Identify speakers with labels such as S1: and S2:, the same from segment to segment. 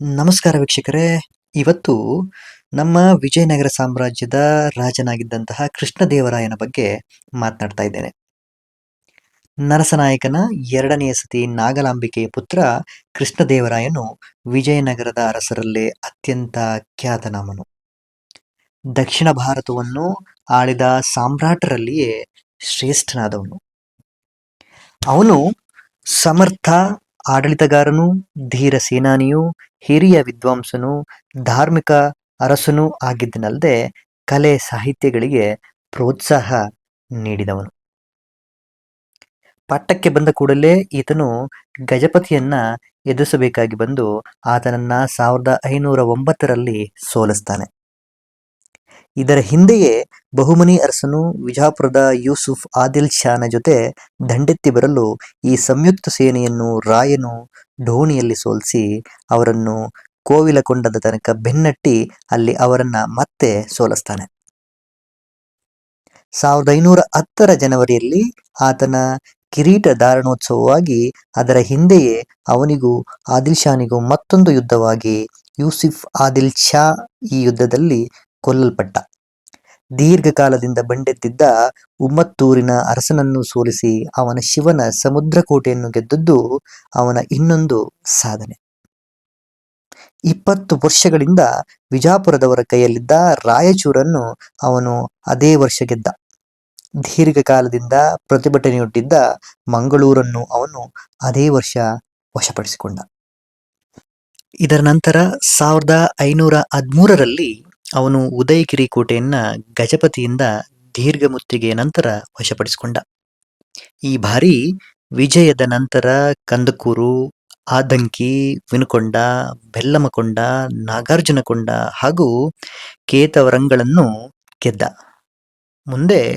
S1: ನಮಸ್ಕಾರ ವೀಕ್ಷಕರೇ. ಇವತ್ತು ನಮ್ಮ ವಿಜಯನಗರ ಸಾಮ್ರಾಜ್ಯದ ರಾಜನಾಗಿದ್ದಂತಹ ಕೃಷ್ಣದೇವರಾಯನ ಬಗ್ಗೆ ಮಾತನಾಡ್ತಾ ಇದ್ದೇನೆ. ನರಸನಾಯಕನ ಎರಡನೆಯ ಸತಿ ನಾಗಲಾಂಬಿಕೆಯ ಪುತ್ರ ಕೃಷ್ಣದೇವರಾಯನು ವಿಜಯನಗರದ ಅರಸರಲ್ಲೇ ಅತ್ಯಂತ ಖ್ಯಾತನಾಮನು ದಕ್ಷಿಣ ಭಾರತವನ್ನು ಆಳಿದ ಸಾಮ್ರಾಟರಲ್ಲಿಯೇ ಶ್ರೇಷ್ಠನಾದವನು. ಅವನು ಸಮರ್ಥ ಆಡಳಿತಗಾರನು, ಧೀರ ಸೇನಾನಿಯೂ, ಹಿರಿಯ ವಿದ್ವಾಂಸನು, ಧಾರ್ಮಿಕ ಅರಸನೂ ಆಗಿದ್ದನಲ್ಲದೆ ಕಲೆ ಸಾಹಿತ್ಯಗಳಿಗೆ ಪ್ರೋತ್ಸಾಹ ನೀಡಿದವನು. ಪಟ್ಟಕ್ಕೆ ಬಂದ ಕೂಡಲೇ ಈತನು ಗಜಪತಿಯನ್ನ ಎದುರಿಸಬೇಕಾಗಿ ಬಂದು, ಆತನನ್ನ ಸಾವಿರದ ಐನೂರ ಒಂಬತ್ತರಲ್ಲಿ ಸೋಲಿಸ್ತಾನೆ. ಇದರ ಹಿಂದೆಯೇ ಬಹುಮನಿ ಅರಸನು ವಿಜಾಪುರದ ಯೂಸುಫ್ ಆದಿಲ್ ಶಾನ ಜೊತೆ ದಂಡೆತ್ತಿ ಬರಲು ಈ ಸಂಯುಕ್ತ ಸೇನೆಯನ್ನು ರಾಯನು ಢೋಣಿಯಲ್ಲಿ ಸೋಲಿಸಿ ಅವರನ್ನು ಕೋವಿಲಕೊಂಡದ ತನಕ ಬೆನ್ನಟ್ಟಿ ಅಲ್ಲಿ ಅವರನ್ನ ಮತ್ತೆ ಸೋಲಿಸ್ತಾನೆ. ಸಾವಿರದ ಐನೂರ ಹತ್ತರ ಜನವರಿಯಲ್ಲಿ ಆತನ ಕಿರೀಟ ಧಾರಣೋತ್ಸವವಾಗಿ ಅದರ ಹಿಂದೆಯೇ ಅವನಿಗೂ ಆದಿಲ್ ಶಾನಿಗೂ ಮತ್ತೊಂದು ಯುದ್ಧವಾಗಿ ಯೂಸಿಫ್ ಆದಿಲ್ ಶಾ ಈ ಯುದ್ಧದಲ್ಲಿ ಕೊಲ್ಲಲ್ಪಟ್ಟ. ದೀರ್ಘಕಾಲದಿಂದ ಬಂಡೆತ್ತಿದ್ದ ಉಮ್ಮತ್ತೂರಿನ ಅರಸನನ್ನು ಸೋಲಿಸಿ ಅವನ ಶಿವನ ಸಮುದ್ರ ಕೋಟೆಯನ್ನು ಗೆದ್ದದ್ದು ಅವನ ಇನ್ನೊಂದು ಸಾಧನೆ. ಇಪ್ಪತ್ತು ವರ್ಷಗಳಿಂದ ವಿಜಾಪುರದವರ ಕೈಯಲ್ಲಿದ್ದ ರಾಯಚೂರನ್ನು ಅವನು ಅದೇ ವರ್ಷ ಗೆದ್ದ. ದೀರ್ಘಕಾಲದಿಂದ ಪ್ರತಿಭಟನೆಯೊಡ್ಡಿದ್ದ ಮಂಗಳೂರನ್ನು ಅವನು ಅದೇ ವರ್ಷ ವಶಪಡಿಸಿಕೊಂಡ. ಇದರ ನಂತರ ಸಾವಿರದ ಐನೂರ ಹದಿಮೂರರಲ್ಲಿ ಅವನು ಉದಯಗಿರಿ ಕೋಟೆಯನ್ನ ಗಜಪತಿಯಿಂದ ದೀರ್ಘಮುತ್ತಿಗೆ ನಂತರ ವಶಪಡಿಸಿಕೊಂಡ. ಈ ಬಾರಿ ವಿಜಯದ ನಂತರ ಕಂದಕೂರು ಆದಂಕಿ ವಿನುಕೊಂಡ, ಬೆಲ್ಲಮಕೊಂಡ, ನಾಗಾರ್ಜುನಕೊಂಡ ಹಾಗೂ ಕೇತವರಂಗಳನ್ನು ಗೆದ್ದ. ಮುಂದೆ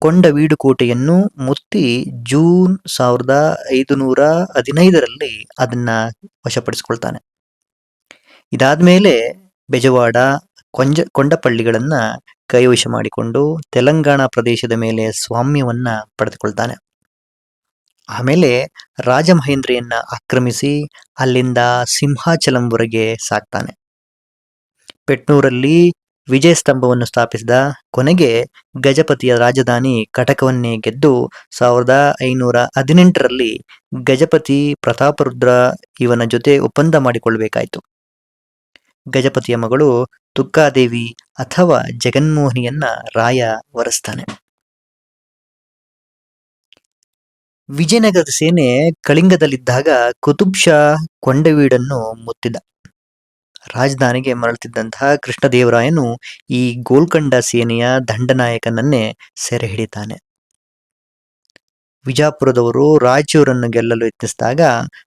S1: ಕೊಂಡವೀಡು ಕೋಟೆಯನ್ನು ಮುತ್ತಿ ಜೂನ್ ಸಾವಿರದ ಐದುನೂರ ಹದಿನೈದರಲ್ಲಿ ಅದನ್ನ ವಶಪಡಿಸಿಕೊಳ್ತಾನೆ. ಇದಾದ್ಮೇಲೆ ಬೆಜವಾಡ ಕೊಂಜ, ಕೊಂಡಪಳ್ಳಿಗಳನ್ನ ಕೈವಶ ಮಾಡಿಕೊಂಡು ತೆಲಂಗಾಣ ಪ್ರದೇಶದ ಮೇಲೆ ಸ್ವಾಮ್ಯವನ್ನ ಪಡೆದುಕೊಳ್ತಾನೆ. ಆಮೇಲೆ ರಾಜಮಹೇಂದ್ರಿಯನ್ನ ಆಕ್ರಮಿಸಿ ಅಲ್ಲಿಂದ ಸಿಂಹಾಚಲಂವರೆಗೆ ಸಾಕ್ತಾನೆ ಪೆಟ್ನೂರಲ್ಲಿ ವಿಜಯ ಸ್ತಂಭವನ್ನು ಸ್ಥಾಪಿಸಿದ ಕೊನೆಗೆ ಗಜಪತಿಯ ರಾಜಧಾನಿ ಕಟಕವನ್ನೇ ಗೆದ್ದು ಸಾವಿರದ ಐನೂರ ಹದಿನೆಂಟರಲ್ಲಿ ಗಜಪತಿ ಪ್ರತಾಪರುದ್ರ ಇವನ ಜೊತೆ ಒಪ್ಪಂದ ಮಾಡಿಕೊಳ್ಳಬೇಕಾಯಿತು ಗಜಪತಿಯ ಮಗಳು ತುಕ್ಕಾದೇವಿ ಅಥವಾ ಜಗನ್ಮೋಹಿನಿಯನ್ನ ರಾಯ ವರಸ್ತಾನೆ. ವಿಜಯನಗರದ ಸೇನೆ ಕಳಿಂಗದಲ್ಲಿದ್ದಾಗ ಕುತುಬ್ ಶಾ ಕೊಂಡವೀಡನ್ನು ಮುತ್ತಿದ. ರಾಜಧಾನಿಗೆ ಮರಳುತ್ತಿದ್ದಂತಹ ಕೃಷ್ಣದೇವರಾಯನು ಈ ಗೋಲ್ಕಂಡ ಸೇನೆಯ ದಂಡನಾಯಕನನ್ನೇ ಸೆರೆ ಹಿಡಿತಾನೆ. ವಿಜಾಪುರದವರು ರಾಯಚೂರನ್ನು ಗೆಲ್ಲಲು ಯತ್ನಿಸಿದಾಗ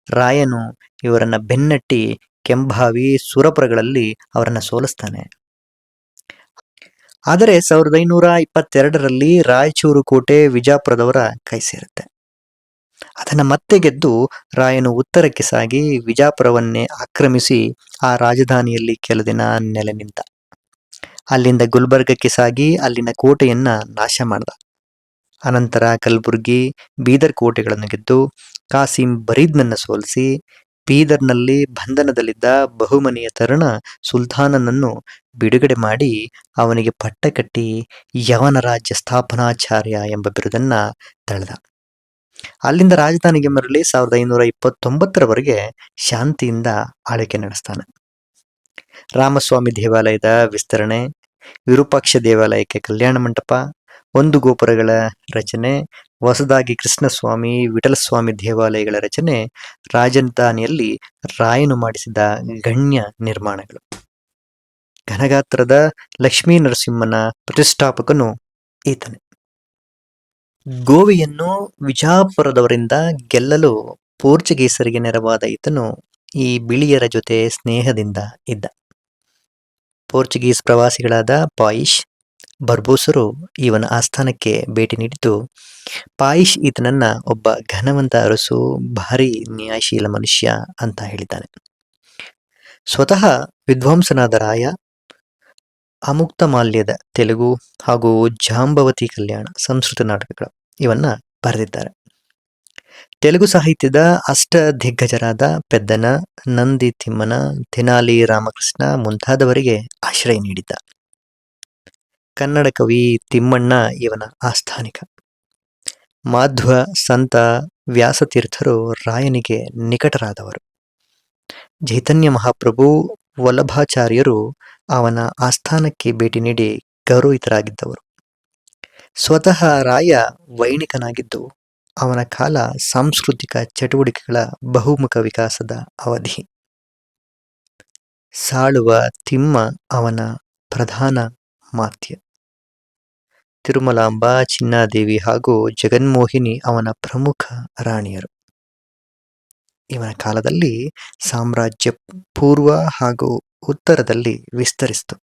S1: ರಾಯನು ಇವರನ್ನ ಬೆನ್ನಟ್ಟಿ ಕೆಂಭಾವಿ ಸುರಪುರಗಳಲ್ಲಿ ಅವರನ್ನ ಸೋಲಿಸ್ತಾನೆ. ಆದರೆ ಸಾವಿರದ ಐನೂರ ಇಪ್ಪತ್ತೆರಡರಲ್ಲಿ ರಾಯಚೂರು ಕೋಟೆ ವಿಜಾಪುರದವರ ಕೈ ಸೇರುತ್ತೆ. ಅದನ್ನು ಮತ್ತೆ ಗೆದ್ದು ರಾಯನು ಉತ್ತರಕ್ಕೆ ಸಾಗಿ ವಿಜಾಪುರವನ್ನೇ ಆಕ್ರಮಿಸಿ ಆ ರಾಜಧಾನಿಯಲ್ಲಿ ಕೆಲ ದಿನ ನೆಲೆ ನಿಂತ. ಅಲ್ಲಿಂದ ಗುಲ್ಬರ್ಗಕ್ಕೆ ಸಾಗಿ ಅಲ್ಲಿನ ಕೋಟೆಯನ್ನ ನಾಶ ಮಾಡ್ದ. ಅನಂತರ ಕಲಬುರ್ಗಿ, ಬೀದರ್ ಕೋಟೆಗಳನ್ನು ಗೆದ್ದು ಕಾಸಿಂ ಬರೀದ್ನನ್ನು ಸೋಲಿಸಿ ಬೀದರ್ನಲ್ಲಿ ಬಂಧನದಲ್ಲಿದ್ದ ಬಹುಮನಿಯ ತರುಣ ಸುಲ್ತಾನನನ್ನು ಬಿಡುಗಡೆ ಮಾಡಿ ಅವನಿಗೆ ಪಟ್ಟ ಕಟ್ಟಿ ಯವನ ರಾಜ್ಯ ಸ್ಥಾಪನಾಚಾರ್ಯ ಎಂಬ ಬಿರುದನ್ನ ತಳೆದ. ಅಲ್ಲಿಂದ ರಾಜಧಾನಿಗೆ ಮರಳಿ ಸಾವಿರದ ಐನೂರ ಇಪ್ಪತ್ತೊಂಬತ್ತರವರೆಗೆ ಶಾಂತಿಯಿಂದ ಆಳ್ವಿಕೆ ನಡೆಸ್ತಾನೆ. ರಾಮಸ್ವಾಮಿ ದೇವಾಲಯದ ವಿಸ್ತರಣೆ, ವಿರೂಪಾಕ್ಷ ದೇವಾಲಯಕ್ಕೆ ಕಲ್ಯಾಣ ಮಂಟಪ ಒಂದು ಗೋಪುರಗಳ ರಚನೆ, ಹೊಸದಾಗಿ ಕೃಷ್ಣಸ್ವಾಮಿ, ವಿಠಲಸ್ವಾಮಿ ದೇವಾಲಯಗಳ ರಚನೆ, ರಾಜಧಾನಿಯಲ್ಲಿ ರಾಯನು ಮಾಡಿಸಿದ ಗಣ್ಯ ನಿರ್ಮಾಣಗಳು. ಘನಗಾತ್ರದ ಲಕ್ಷ್ಮೀ ನರಸಿಂಹನ ಪ್ರತಿಷ್ಠಾಪಕನು ಈತನೇ. ಗೋವಿಯನ್ನು ವಿಜಾಪುರದವರಿಂದ ಗೆಲ್ಲಲು ಪೋರ್ಚುಗೀಸರಿಗೆ ನೆರವಾದ ಈತನು ಈ ಬಿಳಿಯರ ಜೊತೆ ಸ್ನೇಹದಿಂದ ಇದ್ದ. ಪೋರ್ಚುಗೀಸ್ ಪ್ರವಾಸಿಗಳಾದ ಪಾಯಿಶ್ ಬರ್ಬೋಸರು ಇವನ ಆಸ್ಥಾನಕ್ಕೆ ಭೇಟಿ ನೀಡಿದ್ದು ಪಾಯಿಷ್ ಈತನನ್ನ ಒಬ್ಬ ಘನವಂತ ಅರಸು, ಭಾರಿ ನ್ಯಾಯಶೀಲ ಮನುಷ್ಯ ಅಂತ ಹೇಳಿದ್ದಾನೆ. ಸ್ವತಃ ವಿದ್ವಾಂಸನಾದ ರಾಯ, ಅಮುಕ್ತ ಮಾಲ್ಯದ ತೆಲುಗು ಹಾಗೂ ಜಾಂಬವತಿ ಕಲ್ಯಾಣ ಸಂಸ್ಕೃತ ನಾಟಕಗಳು ಇವನ್ನ ಬರೆದಿದ್ದಾರೆ. ತೆಲುಗು ಸಾಹಿತ್ಯದ ಅಷ್ಟ ದಿಗ್ಗಜರಾದ ಪೆದ್ದನ, ನಂದಿ ತಿಮ್ಮನ, ತೆನಾಲಿ ರಾಮಕೃಷ್ಣ ಮುಂತಾದವರಿಗೆ ಆಶ್ರಯ ನೀಡಿದ್ದ. ಕನ್ನಡ ಕವಿ ತಿಮ್ಮಣ್ಣ ಇವನ ಆಸ್ಥಾನಿಕ. ಮಾಧ್ವ, ಸಂತ, ವ್ಯಾಸತೀರ್ಥರು ರಾಯನಿಗೆ ನಿಕಟರಾದವರು. ಚೈತನ್ಯ ಮಹಾಪ್ರಭು, ವಲ್ಲಭಾಚಾರ್ಯರು ಅವನ ಆಸ್ಥಾನಕ್ಕೆ ಭೇಟಿ ನೀಡಿ ಗೌರವಿತರಾಗಿದ್ದವರು ಸ್ವತಃ ರಾಯ ವೈಣಿಕನಾಗಿದ್ದು, ಅವನ ಕಾಲ ಸಾಂಸ್ಕೃತಿಕ ಚಟುವಟಿಕೆಗಳ ಬಹುಮುಖ ವಿಕಾಸದ ಅವಧಿ. ಸಾಳುವ ತಿಮ್ಮ ಅವನ ಪ್ರಧಾನ ಮಾತ್ಯ. ತಿರುಮಲಾಂಬ, ಚಿನ್ನಾದೇವಿ ಹಾಗೂ ಜಗನ್ಮೋಹಿನಿ ಅವನ ಪ್ರಮುಖ ರಾಣಿಯರು. ಇವನ ಕಾಲದಲ್ಲಿ ಸಾಮ್ರಾಜ್ಯ ಪೂರ್ವ ಹಾಗೂ ಉತ್ತರದಲ್ಲಿ ವಿಸ್ತರಿಸಿತು.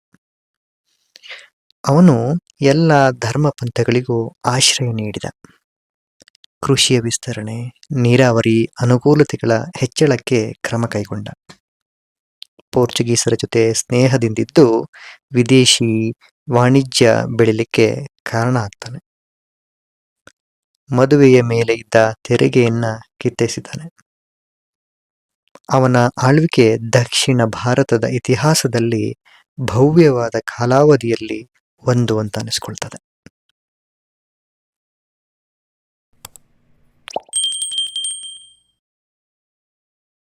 S1: ಅವನು ಎಲ್ಲ ಧರ್ಮ ಪಂಥಗಳಿಗೂ ಆಶ್ರಯ ನೀಡಿದ. ಕೃಷಿಯ ವಿಸ್ತರಣೆ, ನೀರಾವರಿ ಅನುಕೂಲತೆಗಳ ಹೆಚ್ಚಳಕ್ಕೆ ಕ್ರಮ ಕೈಗೊಂಡ. ಪೋರ್ಚುಗೀಸರ ಜೊತೆ ಸ್ನೇಹದಿಂದಿದ್ದು, ವಿದೇಶಿ ವಾಣಿಜ್ಯ ಬೆಳಿಲಿಕ್ಕೆ ಕಾರಣ ಆಗ್ತಾನೆ. ಮದುವೆಯ ಮೇಲೆ ಇದ್ದ ತೆರಿಗೆಯನ್ನ ಕಿತ್ತೆಸಿದ್ದಾನೆ. ಅವನ ಆಳ್ವಿಕೆ ದಕ್ಷಿಣ ಭಾರತದ ಇತಿಹಾಸದಲ್ಲಿ ಭವ್ಯವಾದ ಕಾಲಾವಧಿಯಲ್ಲಿ ಒಂದು ಅಂತ ಅನಿಸ್ಕೊಳ್ತದೆ.